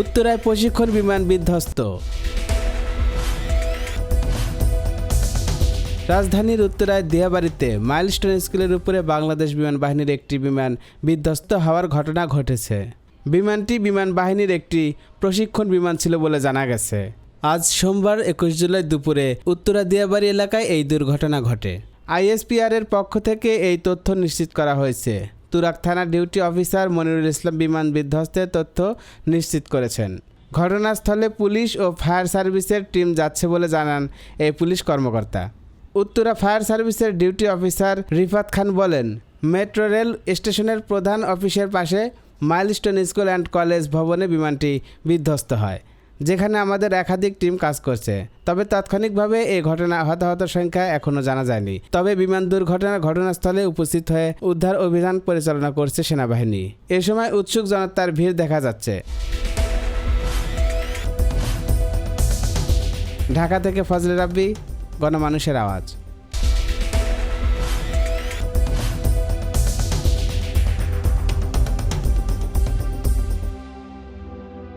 উত্তরায় প্রশিক্ষণ বিমান বিধ্বস্ত। রাজধানীর উত্তরায় দিয়াবাড়িতে মাইলস্টোন স্কুলের উপরে বাংলাদেশ বিমান বাহিনীর একটি বিমান বিধ্বস্ত হওয়ার ঘটনা ঘটেছে। বিমানটি বিমান বাহিনীর একটি প্রশিক্ষণ বিমান ছিল বলে জানা গেছে। আজ সোমবার একুশ জুলাই দুপুরে উত্তরা দিয়াবাড়ি এলাকায় এই দুর্ঘটনা ঘটে। আইএসপিআর এর পক্ষ থেকে এই তথ্য নিশ্চিত করা হয়েছে। তুরাক থানার ডিউটি অফিসার মনিরুল ইসলাম বিমান বিধ্বস্তের তথ্য নিশ্চিত করেছেন। ঘটনাস্থলে পুলিশ ও ফায়ার সার্ভিসের টিম যাচ্ছে বলে জানান এই পুলিশ কর্মকর্তা। উত্তরা ফায়ার সার্ভিসের ডিউটি অফিসার রিফাত খান বলেন, মেট্রো রেল স্টেশনের প্রধান অফিসের পাশে মাইলস্টোন স্কুল অ্যান্ড কলেজ ভবনে বিমানটি বিধ্বস্ত হয়। যেখানে আমাদের একাধিক টিম কাজ করছে। তবে তাৎক্ষণিকভাবে এই ঘটনা হতাহতের সংখ্যা এখনও জানা যায়নি। তবে বিমান দুর্ঘটনার ঘটনাস্থলে উপস্থিত হয়ে উদ্ধার অভিযান পরিচালনা করছে সেনাবাহিনী। এ সময় উৎসুক জনতার ভিড় দেখা যাচ্ছে। ঢাকা থেকে ফজলে রাব্বি, গণমানুষের আওয়াজ।